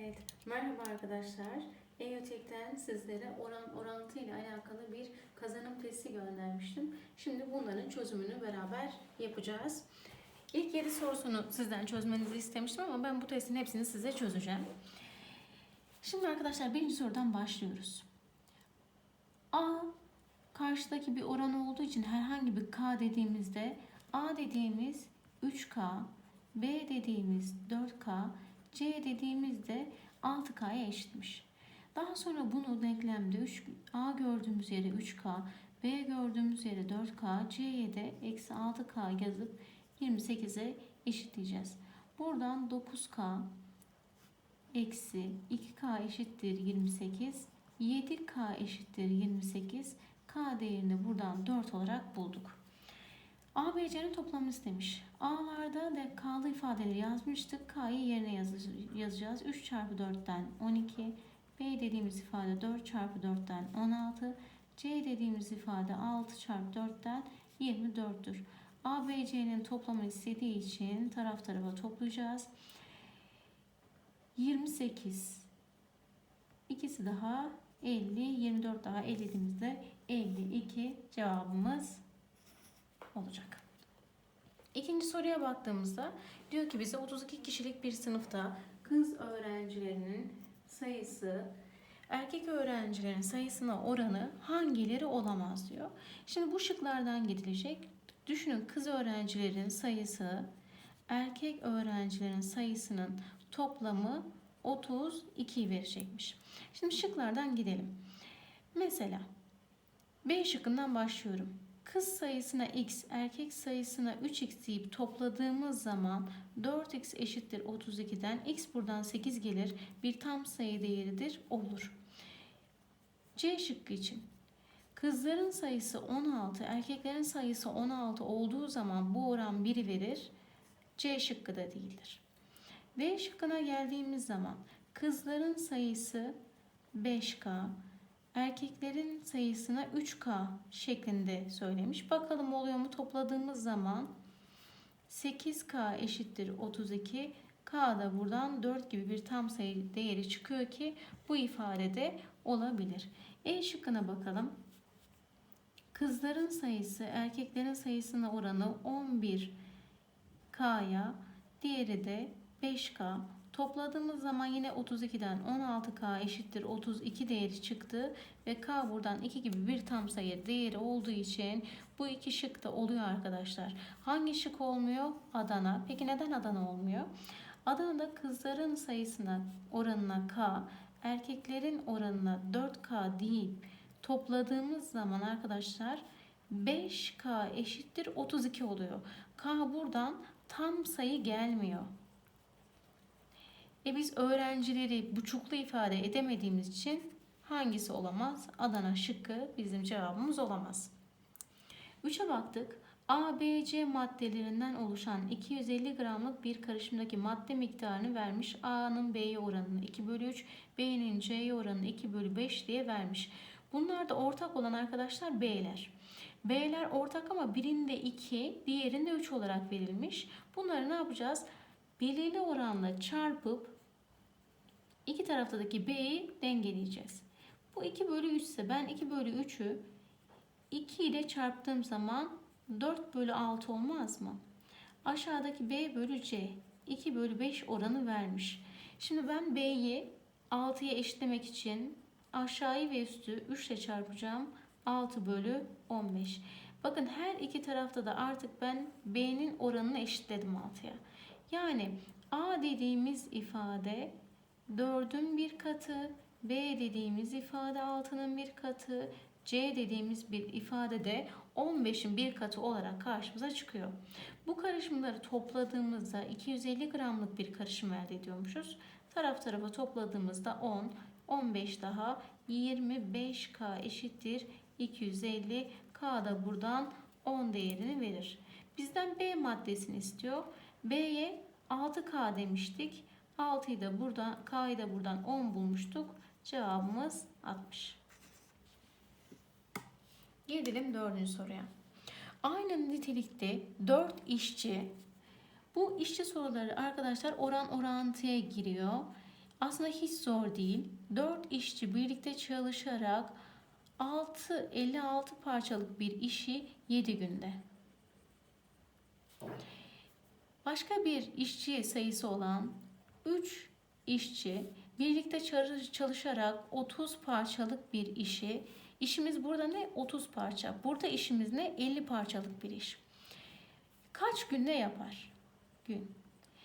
Evet, merhaba arkadaşlar. EYOTEK'ten sizlere oran orantı ile alakalı bir kazanım testi göndermiştim. Şimdi bunların çözümünü beraber yapacağız. İlk 7 sorusunu sizden çözmenizi istemiştim ama ben bu testin hepsini size çözeceğim. Şimdi arkadaşlar birinci sorudan başlıyoruz. A karşıdaki bir oran olduğu için herhangi bir K dediğimizde A dediğimiz 3K, B dediğimiz 4K, C dediğimizde 6K'ya eşitmiş. Daha sonra bunu denklemde 3, A gördüğümüz yere 3K, B gördüğümüz yere 4K, C'ye de eksi 6K yazıp 28'e eşitleyeceğiz. Buradan 9K eksi 2K eşittir 28, 7K eşittir 28, K değerini buradan 4 olarak bulduk. A, B, C'nin toplamını istemiş. A'larda da K'lı ifadeleri yazmıştık. K'yı yerine yaz- yazacağız. 3 çarpı 4'ten 12. B dediğimiz ifade 4 çarpı 4'ten 16. C dediğimiz ifade 6 çarpı 4'ten 24'tür. A, B, C'nin toplamını istediği için taraf tarafa toplayacağız. 28. İkisi daha 50. 24 daha 50 dediğimizde 52 cevabımız olacak. İkinci soruya baktığımızda diyor ki bize 32 kişilik bir sınıfta kız öğrencilerinin sayısı erkek öğrencilerin sayısına oranı hangileri olamaz diyor. Şimdi bu şıklardan gidilecek. Düşünün kız öğrencilerin sayısı erkek öğrencilerin sayısının toplamı 32 verecekmiş. Şimdi şıklardan gidelim. Mesela B şıkkından başlıyorum. Kız sayısına x, erkek sayısına 3x deyip topladığımız zaman 4x eşittir 32'den x buradan 8 gelir. Bir tam sayı değeridir olur. C şıkkı için kızların sayısı 16, erkeklerin sayısı 16 olduğu zaman bu oran 1 verir. C şıkkı da değildir. D şıkkına geldiğimiz zaman kızların sayısı 5K, erkeklerin sayısına 3K şeklinde söylemiş. Bakalım oluyor mu? Topladığımız zaman 8K eşittir 32. K da buradan 4 gibi bir tam sayı değeri çıkıyor ki bu ifadede olabilir. E şıkkına bakalım. Kızların sayısı erkeklerin sayısına oranı 11K'ya, diğeri de 5K. Topladığımız zaman yine 32'den 16K eşittir 32 değeri çıktı ve K buradan 2 gibi bir tam sayı değeri olduğu için bu iki şık da oluyor arkadaşlar. Hangi şık olmuyor? Adana. Peki neden Adana olmuyor? Adana'da kızların sayısına oranına K, erkeklerin oranına 4K deyip topladığımız zaman arkadaşlar 5K eşittir 32 oluyor. K buradan tam sayı gelmiyor. E biz öğrencileri buçuklu ifade edemediğimiz için hangisi olamaz? Adana şıkkı bizim cevabımız olamaz. 3'e baktık. A, B, C maddelerinden oluşan 250 gramlık bir karışımdaki madde miktarını vermiş. A'nın B'ye oranını 2 bölü 3, B'nin C'ye oranını 2 bölü 5 diye vermiş. Bunlar da ortak olan arkadaşlar B'ler. B'ler ortak ama birinde 2, diğerinde 3 olarak verilmiş. Bunları ne yapacağız? Belirli oranla çarpıp iki taraftaki B'yi dengeleyeceğiz. Bu 2 bölü 3 ise ben 2 bölü 3'ü 2 ile çarptığım zaman 4 bölü 6 olmaz mı? Aşağıdaki B bölü C 2 bölü 5 oranı vermiş. Şimdi ben B'yi 6'ya eşitlemek için aşağıyı ve üstü 3 ile çarpacağım. 6 bölü 15. Bakın her iki tarafta da artık ben B'nin oranını eşitledim 6'ya. Yani A dediğimiz ifade 4'ün bir katı, B dediğimiz ifade 6'nın bir katı, C dediğimiz bir ifade de 15'in bir katı olarak karşımıza çıkıyor. Bu karışımları topladığımızda 250 gramlık bir karışım elde ediyormuşuz. Taraf tarafa topladığımızda 10, 15 daha 25K eşittir 250. K da buradan 10 değerini verir. Bizden B maddesini istiyor. B'ye 6K demiştik. 6'yı da buradan, K'yı da buradan 10 bulmuştuk. Cevabımız 60. Gelelim dördüncü soruya. Aynı nitelikte 4 işçi bu işçi soruları arkadaşlar oran orantıya giriyor. Aslında hiç zor değil. 4 işçi birlikte çalışarak 6 56 parçalık bir işi 7 günde. Başka bir işçi sayısı olan 3 işçi birlikte çalış- çalışarak 30 parçalık bir işi işimiz burada ne 30 parça. Burada işimiz ne 50 parçalık bir iş. Kaç günde yapar? Gün.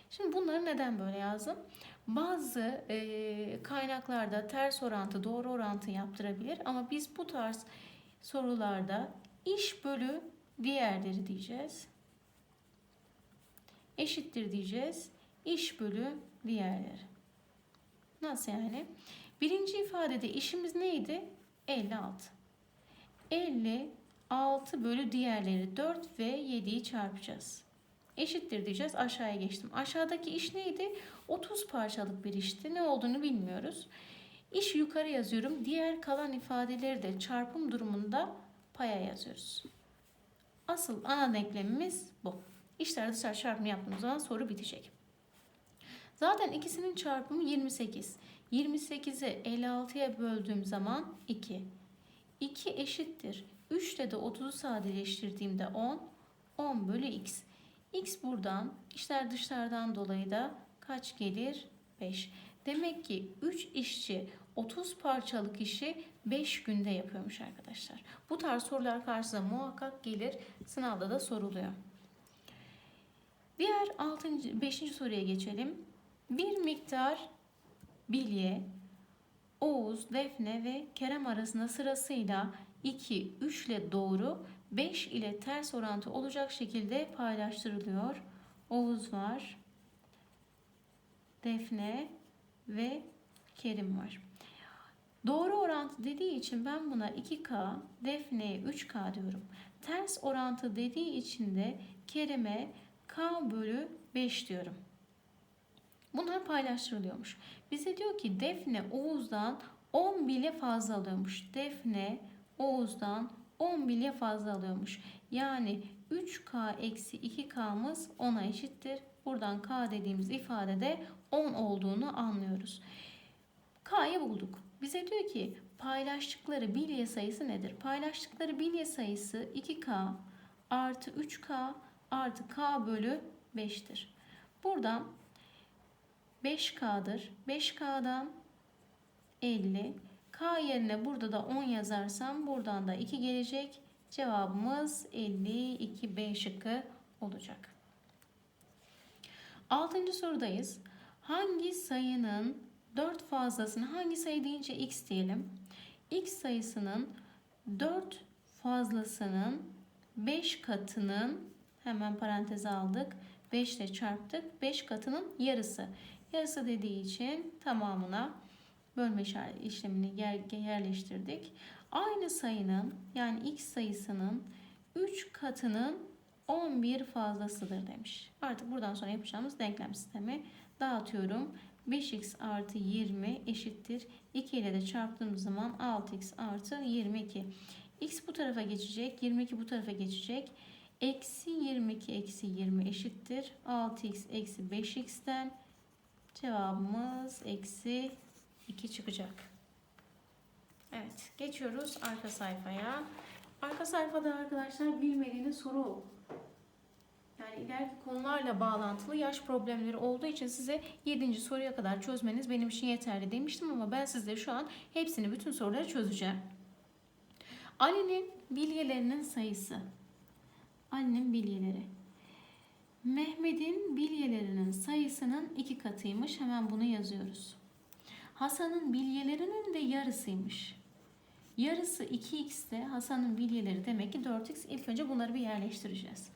Şimdi bunları neden böyle yazdım? Bazı e, kaynaklarda ters orantı, doğru orantı yaptırabilir ama biz bu tarz sorularda iş bölü diğerleri diyeceğiz. Eşittir diyeceğiz. İş bölü diğerleri. Nasıl yani? Birinci ifadede işimiz neydi? 56. 56 bölü diğerleri 4 ve 7'yi çarpacağız. Eşittir diyeceğiz. Aşağıya geçtim. Aşağıdaki iş neydi? 30 parçalık bir işti. Ne olduğunu bilmiyoruz. İş yukarı yazıyorum. Diğer kalan ifadeleri de çarpım durumunda paya yazıyoruz. Asıl ana denklemimiz bu. İşler dışarı çarpımı yaptığımız zaman soru bitecek. Zaten ikisinin çarpımı 28. 28'i 56'ya böldüğüm zaman 2. 2 eşittir. 3 ile de 30'u sadeleştirdiğimde 10. 10 bölü x. x buradan işler dışlardan dolayı da kaç gelir? 5. Demek ki 3 işçi 30 parçalık işi 5 günde yapıyormuş arkadaşlar. Bu tarz sorular karşısına muhakkak gelir. Sınavda da soruluyor. Diğer 6. 5. soruya geçelim. Bir miktar bilye Oğuz, Defne ve Kerem arasında sırasıyla 2, 3 ile doğru, 5 ile ters orantı olacak şekilde paylaştırılıyor. Oğuz var, Defne ve Kerim var. Doğru orantı dediği için ben buna 2K, Defne'ye 3K diyorum. Ters orantı dediği için de Kerim'e K bölü 5 diyorum. Bunlar paylaştırılıyormuş. Bize diyor ki Defne Oğuz'dan 10 bile fazla alıyormuş. Defne Oğuz'dan 10 bile fazla alıyormuş. Yani 3K eksi 2K'mız 10'a eşittir. Buradan K dediğimiz ifadede 10 olduğunu anlıyoruz. K'yı bulduk. Bize diyor ki paylaştıkları bilye sayısı nedir? Paylaştıkları bilye sayısı 2K artı 3K artı K bölü 5'tir. Buradan 5K'dır. 5K'dan 50. K yerine burada da 10 yazarsam buradan da 2 gelecek. Cevabımız 52 B şıkkı olacak. Altıncı sorudayız. Hangi sayının 4 fazlasını hangi sayı deyince x diyelim. x sayısının 4 fazlasının 5 katının hemen paranteze aldık. 5 ile çarptık. 5 katının yarısı. Yarısı dediği için tamamına bölme işlemini yerleştirdik. Aynı sayının yani x sayısının 3 katının 11 fazlasıdır demiş. Artık buradan sonra yapacağımız denklem sistemi dağıtıyorum. 5x artı 20 eşittir. 2 ile de çarptığımız zaman 6x artı 22. x bu tarafa geçecek. 22 bu tarafa geçecek. Eksi 22 eksi 20 eşittir. 6x eksi 5x'ten cevabımız eksi 2 çıkacak. Evet geçiyoruz arka sayfaya. Arka sayfada arkadaşlar bilmediğiniz soru yani ileriki konularla bağlantılı yaş problemleri olduğu için size 7. soruya kadar çözmeniz benim için yeterli demiştim ama ben sizde şu an hepsini bütün soruları çözeceğim. Ali'nin bilyelerinin sayısı. Ali'nin bilyeleri. Mehmet'in bilyelerinin sayısının iki katıymış. Hemen bunu yazıyoruz. Hasan'ın bilyelerinin de yarısıymış. Yarısı 2x'te Hasan'ın bilyeleri demek ki 4x. İlk önce bunları bir yerleştireceğiz.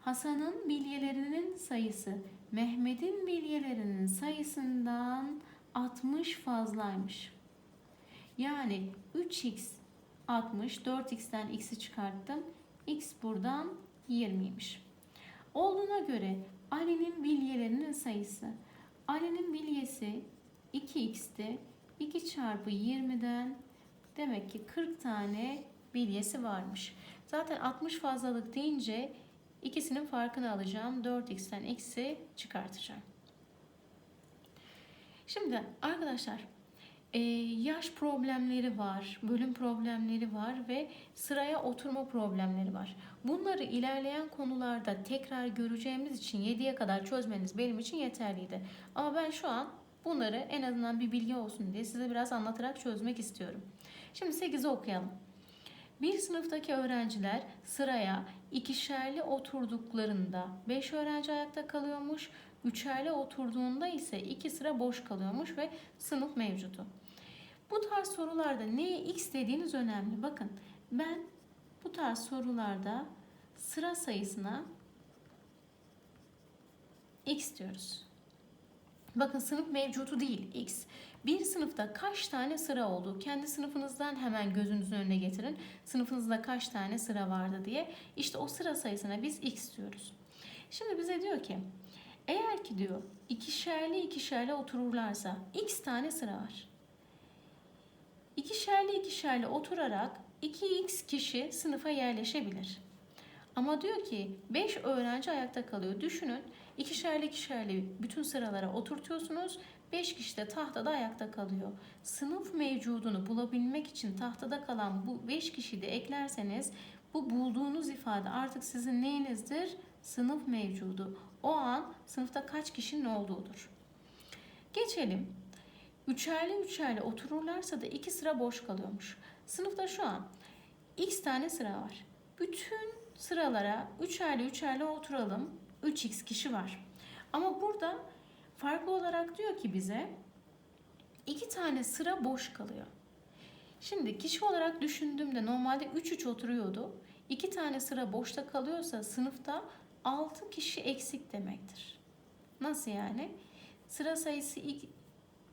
Hasan'ın bilyelerinin sayısı Mehmet'in bilyelerinin sayısından 60 fazlaymış. Yani 3x 60, 4x'ten x'i çıkarttım. x buradan 20'ymiş. Olduğuna göre Ali'nin bilyelerinin sayısı. Ali'nin bilyesi 2x'ti. 2 çarpı 20'den demek ki 40 tane bilyesi varmış. Zaten 60 fazlalık deyince ikisinin farkını alacağım. 4x'ten eksi çıkartacağım. Şimdi arkadaşlar e, yaş problemleri var, bölüm problemleri var ve sıraya oturma problemleri var. Bunları ilerleyen konularda tekrar göreceğimiz için 7'ye kadar çözmeniz benim için yeterliydi. Ama ben şu an bunları en azından bir bilgi olsun diye size biraz anlatarak çözmek istiyorum. Şimdi 8'i okuyalım. Bir sınıftaki öğrenciler sıraya ikişerli oturduklarında 5 öğrenci ayakta kalıyormuş. Üçerli oturduğunda ise iki sıra boş kalıyormuş ve sınıf mevcudu. Bu tarz sorularda neye x dediğiniz önemli. Bakın ben bu tarz sorularda sıra sayısına x diyoruz. Bakın sınıf mevcutu değil x. Bir sınıfta kaç tane sıra oldu? Kendi sınıfınızdan hemen gözünüzün önüne getirin. Sınıfınızda kaç tane sıra vardı diye. İşte o sıra sayısına biz x diyoruz. Şimdi bize diyor ki eğer ki diyor ikişerli ikişerli otururlarsa x tane sıra var. İkişerli ikişerli oturarak 2x kişi sınıfa yerleşebilir. Ama diyor ki 5 öğrenci ayakta kalıyor. Düşünün ikişerli ikişerli bütün sıralara oturtuyorsunuz. 5 kişi de tahtada ayakta kalıyor. Sınıf mevcudunu bulabilmek için tahtada kalan bu 5 kişiyi de eklerseniz bu bulduğunuz ifade artık sizin neyinizdir? Sınıf mevcudu. O an sınıfta kaç kişinin olduğudur. Geçelim. Üçerli üçerli otururlarsa da iki sıra boş kalıyormuş. Sınıfta şu an x tane sıra var. Bütün sıralara üçerli üçerli oturalım. 3x kişi var. Ama burada farklı olarak diyor ki bize iki tane sıra boş kalıyor. Şimdi kişi olarak düşündüğümde normalde 3-3 oturuyordu. İki tane sıra boşta kalıyorsa sınıfta 6 kişi eksik demektir. Nasıl yani? Sıra sayısı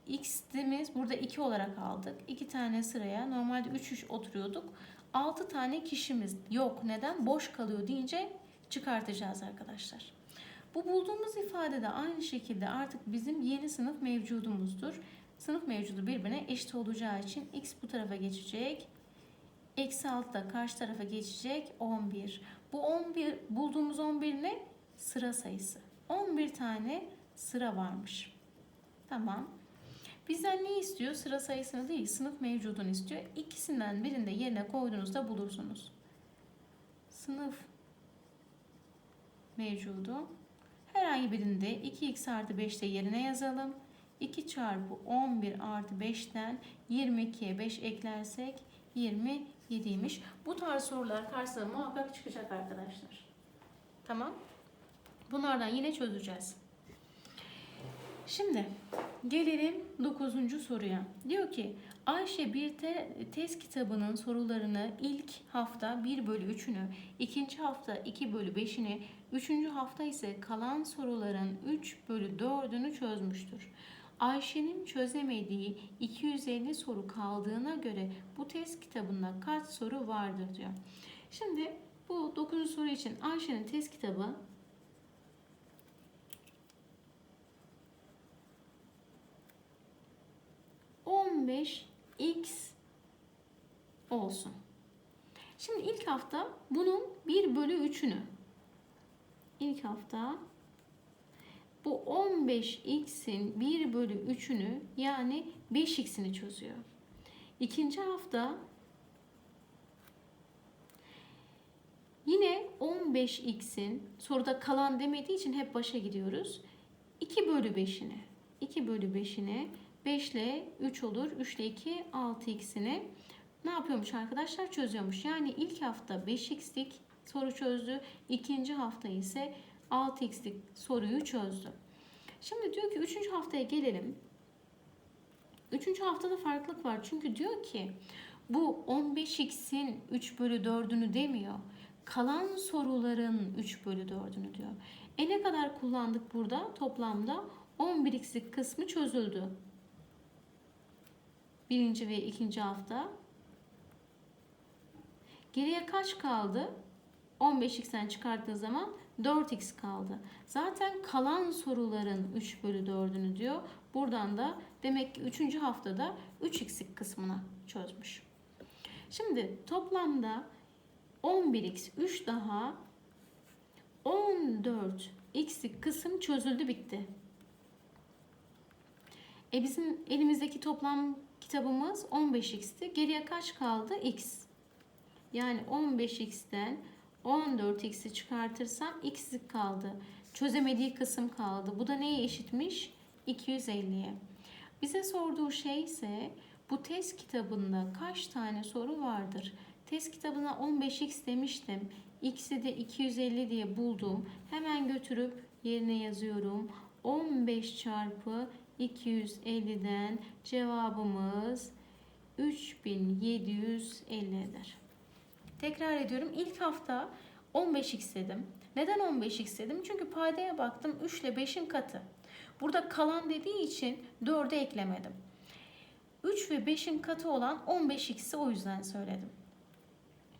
x'imiz burada 2 olarak aldık. 2 tane sıraya normalde 3-3 oturuyorduk. 6 tane kişimiz yok. Neden? Boş kalıyor deyince çıkartacağız arkadaşlar. Bu bulduğumuz ifade de aynı şekilde artık bizim yeni sınıf mevcudumuzdur. Sınıf mevcudu birbirine eşit olacağı için x bu tarafa geçecek. Eksi 6 da karşı tarafa geçecek 11. Bu 11 bulduğumuz 11 ne? Sıra sayısı. 11 tane sıra varmış. Tamam. Bizden ne istiyor? Sıra sayısını değil, sınıf mevcudunu istiyor. İkisinden birinde yerine koyduğunuzda bulursunuz. Sınıf mevcudu. Herhangi birinde 2x artı 5'te yerine yazalım. 2 çarpı 11 artı 5'ten 22'ye 5 eklersek 27'ymiş. Bu tarz sorular karşısına muhakkak çıkacak arkadaşlar. Tamam. Bunlardan yine çözeceğiz. Şimdi gelelim 9. soruya. Diyor ki Ayşe bir te, test kitabının sorularını ilk hafta 1 bölü 3'ünü, ikinci hafta 2 bölü 5'ini, üçüncü hafta ise kalan soruların 3 bölü 4'ünü çözmüştür. Ayşe'nin çözemediği 250 soru kaldığına göre bu test kitabında kaç soru vardır diyor. Şimdi bu 9. soru için Ayşe'nin test kitabı 15x olsun. Şimdi ilk hafta bunun 1 bölü 3'ünü ilk hafta bu 15x'in 1 bölü 3'ünü yani 5x'ini çözüyor. İkinci hafta yine 15x'in soruda kalan demediği için hep başa gidiyoruz. 2 bölü 5'ini 2 bölü 5'ini 5 ile 3 olur. 3 ile 2 6x'ini ne yapıyormuş arkadaşlar? Çözüyormuş. Yani ilk hafta 5x'lik soru çözdü. İkinci hafta ise 6x'lik soruyu çözdü. Şimdi diyor ki 3. haftaya gelelim. 3. haftada farklılık var. Çünkü diyor ki bu 15x'in 3 bölü 4'ünü demiyor. Kalan soruların 3 bölü 4'ünü diyor. E ne kadar kullandık burada? Toplamda 11x'lik kısmı çözüldü birinci ve ikinci hafta. Geriye kaç kaldı? 15x'ten çıkarttığı zaman 4x kaldı. Zaten kalan soruların 3 bölü 4'ünü diyor. Buradan da demek ki 3. haftada 3x'lik kısmına çözmüş. Şimdi toplamda 11x 3 daha 14x'lik kısım çözüldü bitti. E bizim elimizdeki toplam kitabımız 15x'ti. Geriye kaç kaldı? x. Yani 15x'ten 14x'i çıkartırsam x'lik kaldı. Çözemediği kısım kaldı. Bu da neye eşitmiş? 250'ye. Bize sorduğu şey ise bu test kitabında kaç tane soru vardır? Test kitabına 15x demiştim. X'i de 250 diye buldum. Hemen götürüp yerine yazıyorum. 15 çarpı 250'den cevabımız 3750 eder. Tekrar ediyorum. İlk hafta 15x dedim. Neden 15x dedim? Çünkü paydaya baktım 3 ile 5'in katı. Burada kalan dediği için 4'e eklemedim. 3 ve 5'in katı olan 15x'i o yüzden söyledim.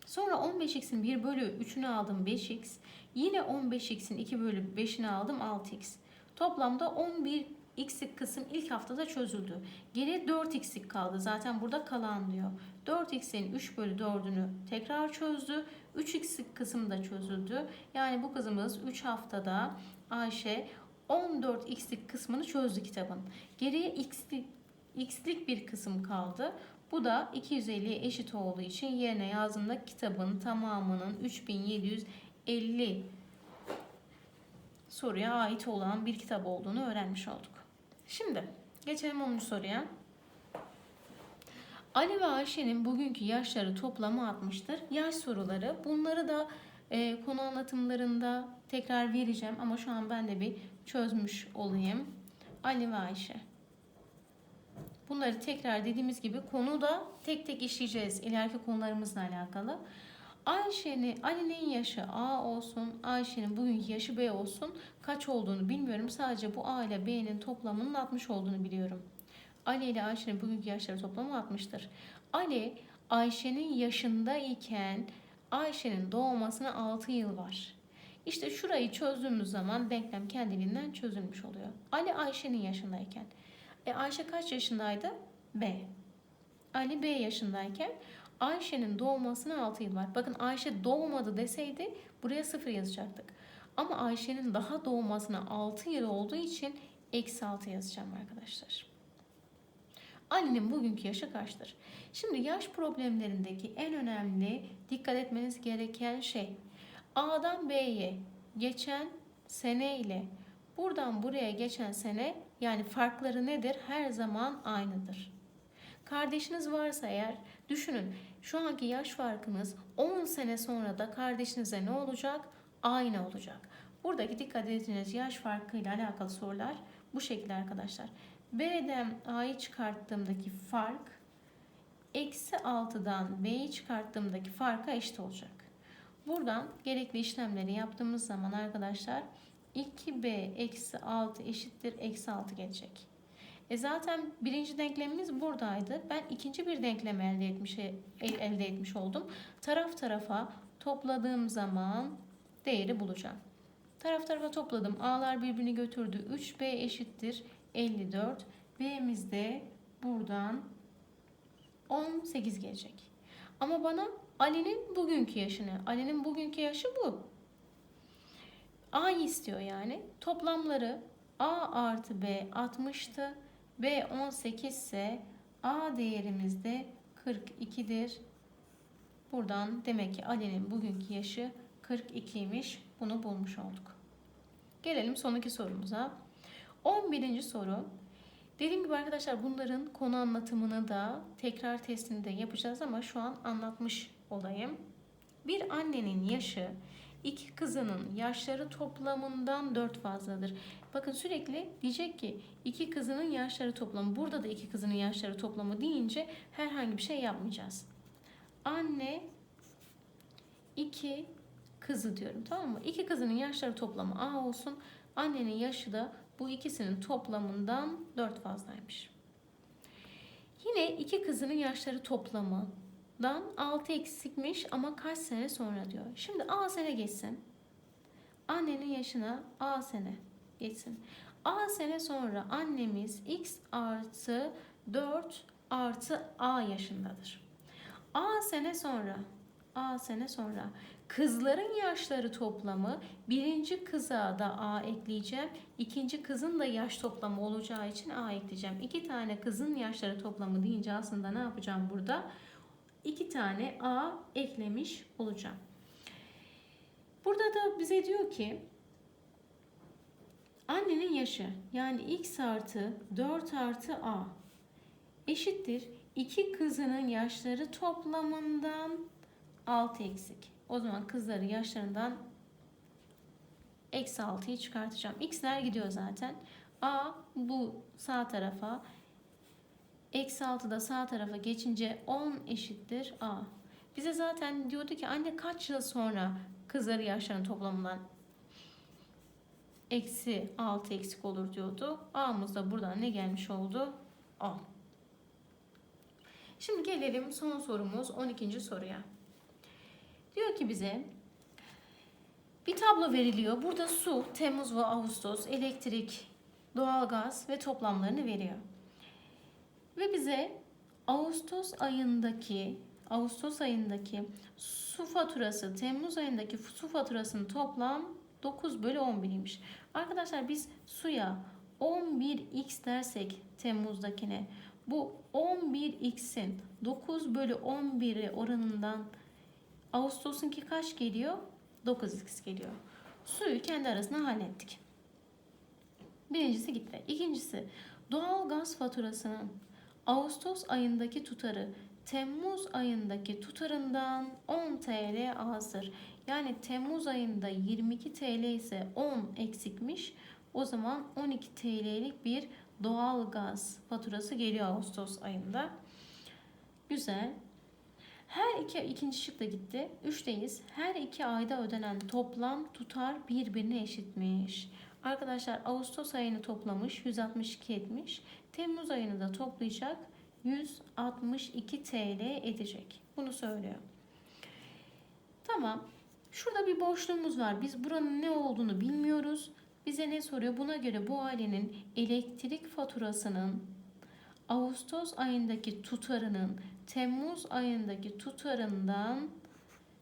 Sonra 15x'in 1 bölü 3'ünü aldım 5x. Yine 15x'in 2 bölü 5'ini aldım 6x. Toplamda 11x'lik kısım ilk haftada çözüldü. Geriye 4x'lik kaldı. Zaten burada kalan diyor. 4x'in 3 bölü 4'ünü tekrar çözdü. 3x'lik kısım da çözüldü. Yani bu kızımız 3 haftada Ayşe 14x'lik kısmını çözdü kitabın. Geriye x'lik, x'lik bir kısım kaldı. Bu da 250'ye eşit olduğu için yerine yazdığımda kitabın tamamının 3750 soruya ait olan bir kitap olduğunu öğrenmiş olduk. Şimdi geçelim 10. soruya. Ali ve Ayşe'nin bugünkü yaşları toplamı 60'tır. Yaş soruları. Bunları da e, konu anlatımlarında tekrar vereceğim ama şu an ben de bir çözmüş olayım. Ali ve Ayşe. Bunları tekrar dediğimiz gibi konuda tek tek işleyeceğiz ileriki konularımızla alakalı. Ayşe'nin, Ali'nin yaşı A olsun, Ayşe'nin bugünkü yaşı B olsun. Kaç olduğunu bilmiyorum. Sadece bu A ile B'nin toplamının 60 olduğunu biliyorum. Ali ile Ayşe'nin bugünkü yaşları toplamı 60'tır. Ali, Ayşe'nin yaşındayken Ayşe'nin doğmasına 6 yıl var. İşte şurayı çözdüğümüz zaman denklem kendiliğinden çözülmüş oluyor. Ali Ayşe'nin yaşındayken. E Ayşe kaç yaşındaydı? B. Ali B yaşındayken Ayşe'nin doğmasına 6 yıl var. Bakın Ayşe doğmadı deseydi buraya 0 yazacaktık. Ama Ayşe'nin daha doğmasına 6 yıl olduğu için eksi 6 yazacağım arkadaşlar. Ali'nin bugünkü yaşı kaçtır? Şimdi yaş problemlerindeki en önemli dikkat etmeniz gereken şey A'dan B'ye geçen sene ile buradan buraya geçen sene yani farkları nedir? Her zaman aynıdır. Kardeşiniz varsa eğer düşünün şu anki yaş farkınız 10 sene sonra da kardeşinize ne olacak? Aynı olacak. Buradaki dikkat edeceğiniz yaş farkıyla alakalı sorular bu şekilde arkadaşlar. B'den A'yı çıkarttığımdaki fark eksi 6'dan B'yi çıkarttığımdaki farka eşit olacak. Buradan gerekli işlemleri yaptığımız zaman arkadaşlar 2B eksi 6 eşittir eksi 6 gelecek. E zaten birinci denklemimiz buradaydı. Ben ikinci bir denklem elde etmiş, elde etmiş oldum. Taraf tarafa topladığım zaman değeri bulacağım. Taraf tarafa topladım. A'lar birbirini götürdü. 3B eşittir 54. B'miz de buradan 18 gelecek. Ama bana Ali'nin bugünkü yaşını, Ali'nin bugünkü yaşı bu. A'yı istiyor yani. Toplamları A artı B 60'tı. B 18 ise A değerimiz de 42'dir. Buradan demek ki Ali'nin bugünkü yaşı 42'ymiş. Bunu bulmuş olduk. Gelelim son iki sorumuza. 11. soru. Dediğim gibi arkadaşlar bunların konu anlatımını da tekrar testini de yapacağız ama şu an anlatmış olayım. Bir annenin yaşı iki kızının yaşları toplamından 4 fazladır. Bakın sürekli diyecek ki iki kızının yaşları toplamı. Burada da iki kızının yaşları toplamı deyince herhangi bir şey yapmayacağız. Anne iki kızı diyorum tamam mı? İki kızının yaşları toplamı A olsun. Annenin yaşı da bu ikisinin toplamından 4 fazlaymış. Yine iki kızının yaşları toplamından 6 eksikmiş ama kaç sene sonra diyor. Şimdi A sene geçsin. Annenin yaşına A sene geçsin. A sene sonra annemiz x artı 4 artı A yaşındadır. A sene sonra A sene sonra Kızların yaşları toplamı birinci kıza da A ekleyeceğim. ikinci kızın da yaş toplamı olacağı için A ekleyeceğim. İki tane kızın yaşları toplamı deyince aslında ne yapacağım burada? İki tane A eklemiş olacağım. Burada da bize diyor ki annenin yaşı yani x artı 4 artı A eşittir. iki kızının yaşları toplamından 6 eksik. O zaman kızları yaşlarından eksi 6'yı çıkartacağım. X'ler gidiyor zaten. A bu sağ tarafa eksi 6 da sağ tarafa geçince 10 eşittir A. Bize zaten diyordu ki anne kaç yıl sonra kızları yaşlarının toplamından eksi 6 eksik olur diyordu. A'mız da buradan ne gelmiş oldu? 10. Şimdi gelelim son sorumuz 12. soruya. Diyor ki bize bir tablo veriliyor. Burada su, Temmuz ve Ağustos, elektrik, doğalgaz ve toplamlarını veriyor. Ve bize Ağustos ayındaki Ağustos ayındaki su faturası, Temmuz ayındaki su faturasının toplam 9 bölü 11'iymiş. Arkadaşlar biz suya 11x dersek Temmuz'dakine bu 11x'in 9 bölü 11'i oranından Ağustos'unki kaç geliyor? 9x geliyor. Suyu kendi arasında hallettik. Birincisi gitti. İkincisi doğal gaz faturasının Ağustos ayındaki tutarı Temmuz ayındaki tutarından 10 TL azdır. Yani Temmuz ayında 22 TL ise 10 eksikmiş. O zaman 12 TL'lik bir doğal gaz faturası geliyor Ağustos ayında. Güzel. Her iki ikinci şık da gitti. Üçteyiz. Her iki ayda ödenen toplam tutar birbirine eşitmiş. Arkadaşlar Ağustos ayını toplamış 162 etmiş. Temmuz ayını da toplayacak 162 TL edecek. Bunu söylüyor. Tamam. Şurada bir boşluğumuz var. Biz buranın ne olduğunu bilmiyoruz. Bize ne soruyor? Buna göre bu ailenin elektrik faturasının Ağustos ayındaki tutarının Temmuz ayındaki tutarından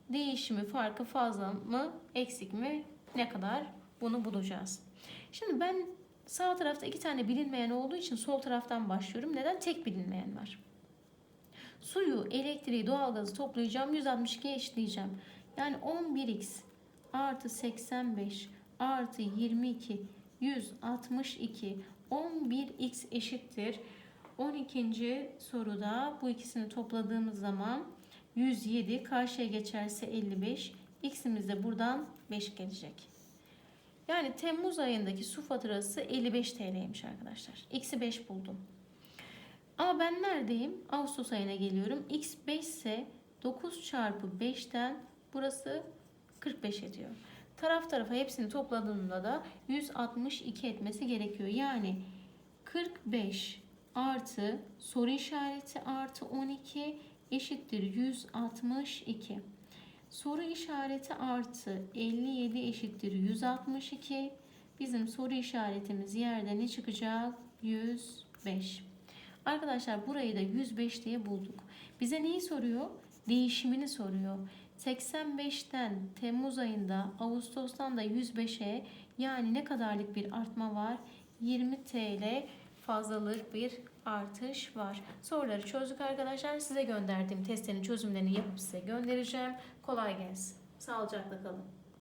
değişimi farkı fazla mı eksik mi ne kadar bunu bulacağız. Şimdi ben sağ tarafta iki tane bilinmeyen olduğu için sol taraftan başlıyorum. Neden? Tek bilinmeyen var. Suyu, elektriği, doğalgazı toplayacağım. 162'ye eşitleyeceğim. Yani 11x artı 85 artı 22 162 11x eşittir. 12. soruda bu ikisini topladığımız zaman 107 karşıya geçerse 55 x'imiz de buradan 5 gelecek. Yani Temmuz ayındaki su faturası 55 TL'ymiş arkadaşlar. X'i 5 buldum. Ama ben neredeyim? Ağustos ayına geliyorum. X 5 ise 9 çarpı 5'ten burası 45 ediyor. Taraf tarafa hepsini topladığımda da 162 etmesi gerekiyor. Yani 45 artı soru işareti artı 12 eşittir 162. Soru işareti artı 57 eşittir 162. Bizim soru işaretimiz yerde ne çıkacak? 105. Arkadaşlar burayı da 105 diye bulduk. Bize neyi soruyor? Değişimini soruyor. 85'ten Temmuz ayında Ağustos'tan da 105'e yani ne kadarlık bir artma var? 20 TL fazlalık bir artış var. Soruları çözdük arkadaşlar. Size gönderdiğim testlerin çözümlerini yapıp size göndereceğim. Kolay gelsin. Sağlıcakla kalın.